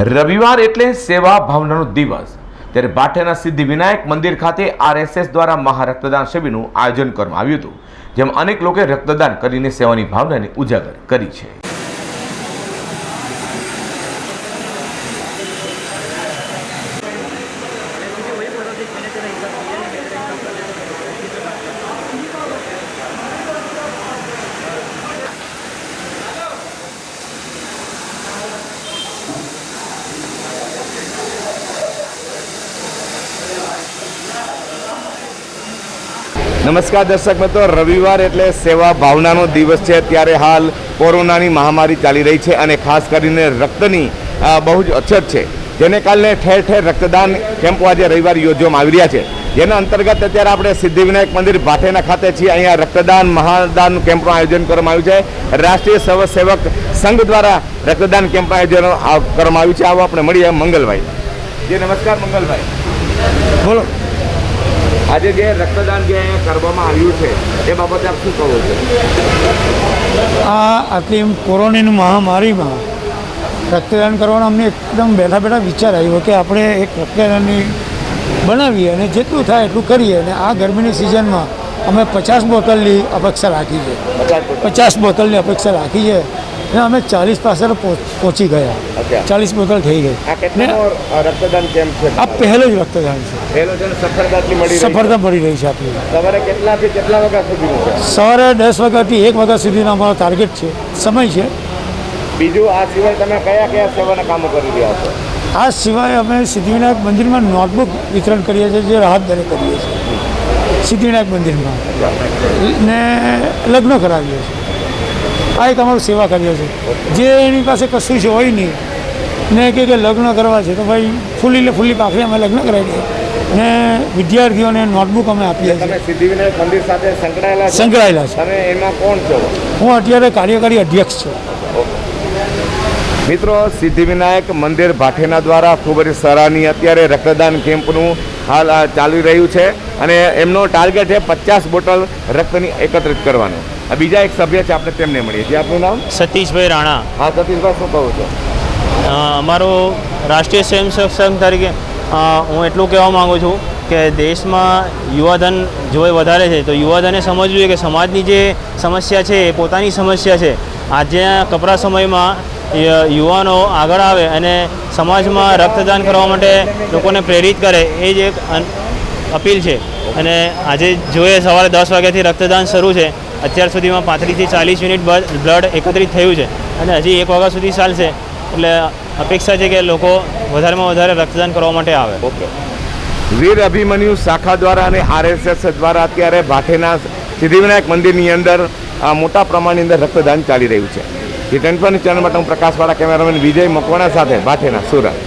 રવિવાર એટલે સેવા ભાવનાનો દિવસ. ત્યારે ભાઠાના સિદ્ધિ વિનાયક મંદિર ખાતે આરએસએસ દ્વારા મહા રક્તદાન શિબિરનું આયોજન કરવામાં આવ્યું હતું, જેમાં અનેક લોકોએ રક્તદાન કરીને સેવાની ભાવનાને ઉજાગર કરી છે. નમસ્કાર દર્શક મિત્રો, રવિવાર એટલે સેવા ભાવનાનો દિવસ છે. ત્યારે હાલ કોરોનાની મહામારી ચાલી રહી છે અને ખાસ કરીને રક્તની બહુ જ અછત છે. જેને કારણે ઠેર ઠેર રક્તદાન કેમ્પો આજે રવિવાર યોજવામાં આવી રહ્યા છે. જેના અંતર્ગત અત્યારે આપણે સિદ્ધિવિનાયક મંદિર ભાટેના ખાતે છીએ. અહીંયા રક્તદાન, મહાદાન કેમ્પનું આયોજન કરવામાં આવ્યું છે. રાષ્ટ્રીય સ્વયંસેવક સંઘ દ્વારા રક્તદાન કેમ્પનું આયોજન કરવામાં આવ્યું છે. આવો આપણે મળીએ મંગલભાઈ. જે, નમસ્કાર મંગલભાઈ. બોલો. આજે જે રક્તદાન જે અહીંયા કરવામાં આવ્યું છે એ બાબતે આપ શું કહો છો? આ આટલી કોરોનાની મહામારીમાં રક્તદાન કરવાનો અમને એકદમ બેઠા બેઠા વિચાર આવ્યો કે આપણે એક રક્તદાનની બનાવીએ અને જેટલું થાય એટલું કરીએ અને આ ગરમીની સિઝનમાં અમે પચાસ બોટલની અપેક્ષા રાખી છે. પચાસ બોટલની અપેક્ષા રાખી છે. અને અમે ચાલીસ પાસે પહોંચી ગયા. ચાલીસ બોટલ થઈ ગઈ. ને રક્તદાન કેમ્પ છે? આ પહેલો જ રક્તદાન છે. ને. સફળતા મળી રહી છે આપણી. સવારે કેટલાથી કેટલા વાગ્યા સુધી સવારે દસ વાગ્યાથી એક વાગ્યા સુધીનો અમારો ટાર્ગેટ છે. સમય છે. બીજું આ સિવાય તમે કયા કયા સેવાના કામો કરી રહ્યા છો? આ સિવાય અમે સિદ્ધિવિનાયક મંદિરમાં નોટબુક વિતરણ કરીએ છીએ જે રાહત દરે કરીએ છીએ. સિદ્ધિવિનાયક મંદિરમાં. ને લગ્ન કરાવીએ છીએ. આ એક અમારું સેવા કાર્ય છે. જે એની પાસે કશું જ હોય નહીં. ને કે કે લગ્ન કરવા છે. તો ભાઈ ફૂલી લે ફૂલી પાખરી અમે લગ્ન કરાવી દઈએ. ને વિદ્યાર્થીઓને નોટબુક અમે આપીએ છીએ. સંકળાયેલા સંકળાયેલા છે. એમાં કોણ છો? હું અત્યારે કાર્યકારી અધ્યક્ષ છું. મિત્રો સિદ્ધિવિનાયક મંદિર ભાઠેના દ્વારા ખૂબ જ સરાહનીય. અત્યારે રક્તદાન કેમ્પનું હાલ આ ચાલી રહ્યું છે અને એમનો ટાર્ગેટ છે પચાસ બોટલ રક્તની એકત્રિત કરવાનો. આ બીજા એક સભ્ય છે આપણે તેમને મળીએ છીએ. આપનું નામ? સતીશભાઈ રાણા. હા સતીશભાઈ શું કહું છો? અમારો રાષ્ટ્રીય સ્વયંસેવક સંઘ તરીકે હું એટલું કહેવા માગું છું કે દેશમાં યુવાધન જો એ વધારે છે તો યુવાધને સમજવું જોઈએ કે સમાજની જે સમસ્યા છે એ પોતાની સમસ્યા છે. આજના કપરા સમયમાં યુવાનો આગળ આવે અને સમાજમાં રક્તદાન કરવા માટે લોકોને પ્રેરિત કરે, એ જ એક અપીલ છે. અને આજે જોઈએ સવારે દસ વાગ્યાથી રક્તદાન શરૂ છે. અત્યાર સુધીમાં પાંત્રીસથી ચાલીસ યુનિટ બ્લડ એકત્રિત થયું છે. અને હજી એક વાગ્યા સુધી ચાલશે. એટલે અપેક્ષા છે કે લોકો વધારેમાં વધારે રક્તદાન કરવા માટે આવે. ઓકે. વીર અભિમન્યુ શાખા દ્વારા અને આરએસએસ દ્વારા અત્યારે ભાઠેના સિદ્ધિવિનાયક મંદિરની અંદર મોટા પ્રમાણની અંદર રક્તદાન ચાલી રહ્યું છે. જે પર ચેનલ માટે હું પ્રકાશવાળા કેમેરામેન વિજય મકવાણા સાથે માથેના સુરત.